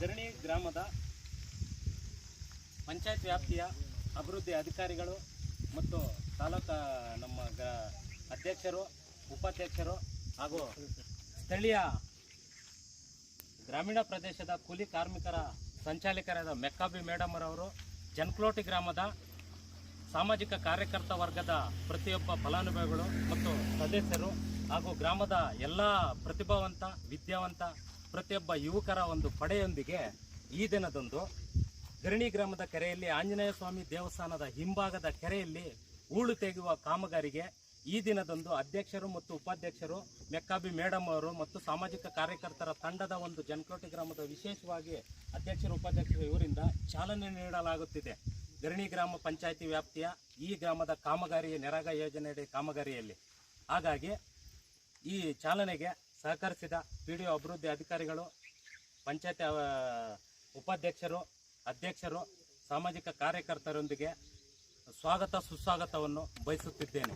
ಗರಣಿ ಗ್ರಾಮದ ಪಂಚಾಯತ್ ವ್ಯಾಪ್ತಿಯ ಅಭಿವೃದ್ಧಿ ಅಧಿಕಾರಿಗಳು ಮತ್ತು ತಾಲೂಕಾ ನಮ್ಮ ಅಧ್ಯಕ್ಷರು, ಉಪಾಧ್ಯಕ್ಷರು ಹಾಗೂ ಸ್ಥಳೀಯ ಗ್ರಾಮೀಣ ಪ್ರದೇಶದ ಕೂಲಿ ಕಾರ್ಮಿಕರ ಸಂಚಾಲಕರಾದ ಮೆಕ್ಕಾಬಿ ಮೇಡಮ್ ಅವರು ಜನ್ಕ್ಲೋಟಿ ಗ್ರಾಮದ ಸಾಮಾಜಿಕ ಕಾರ್ಯಕರ್ತ ವರ್ಗದ ಪ್ರತಿಯೊಬ್ಬ ಫಲಾನುಭವಿಗಳು ಮತ್ತು ಸದಸ್ಯರು ಹಾಗೂ ಗ್ರಾಮದ ಎಲ್ಲ ಪ್ರತಿಭಾವಂತ, ವಿದ್ಯಾವಂತ ಪ್ರತಿಯೊಬ್ಬ ಯುವಕರ ಒಂದು ಪಡೆಯೊಂದಿಗೆ ಈ ದಿನದಂದು ಗರಣಿ ಗ್ರಾಮದ ಕೆರೆಯಲ್ಲಿ ಆಂಜನೇಯ ಸ್ವಾಮಿ ದೇವಸ್ಥಾನದ ಹಿಂಭಾಗದ ಕೆರೆಯಲ್ಲಿ ಹೂಳು ತೆಗೆಯುವ ಕಾಮಗಾರಿಗೆ ಈ ದಿನದಂದು ಅಧ್ಯಕ್ಷರು ಮತ್ತು ಉಪಾಧ್ಯಕ್ಷರು ಮೆಕ್ಕಾಬಿ ಮೇಡಮ್ ಅವರು ಮತ್ತು ಸಾಮಾಜಿಕ ಕಾರ್ಯಕರ್ತರ ತಂಡದ ಒಂದು ಜನಕೋಟಿ ಗ್ರಾಮದ ವಿಶೇಷವಾಗಿ ಅಧ್ಯಕ್ಷರು ಉಪಾಧ್ಯಕ್ಷರು ಇವರಿಂದ ಚಾಲನೆ ನೀಡಲಾಗುತ್ತಿದೆ. ಗರಣಿ ಗ್ರಾಮ ಪಂಚಾಯಿತಿ ವ್ಯಾಪ್ತಿಯ ಈ ಗ್ರಾಮದ ಕಾಮಗಾರಿ ನೆರಗ ಯೋಜನೆಯಡಿ ಕಾಮಗಾರಿಯಲ್ಲಿ. ಹಾಗಾಗಿ ಈ ಚಾಲನೆಗೆ ಸಹಕರಿಸಿದ ಪಿ ಡಿ ಅಭಿವೃದ್ಧಿ ಅಧಿಕಾರಿಗಳು ಪಂಚಾಯತ್ ಉಪಾಧ್ಯಕ್ಷರು ಅಧ್ಯಕ್ಷರು ಸಾಮಾಜಿಕ ಕಾರ್ಯಕರ್ತರೊಂದಿಗೆ ಸ್ವಾಗತ ಸುಸ್ವಾಗತವನ್ನು ಬಯಸುತ್ತಿದ್ದೇನೆ.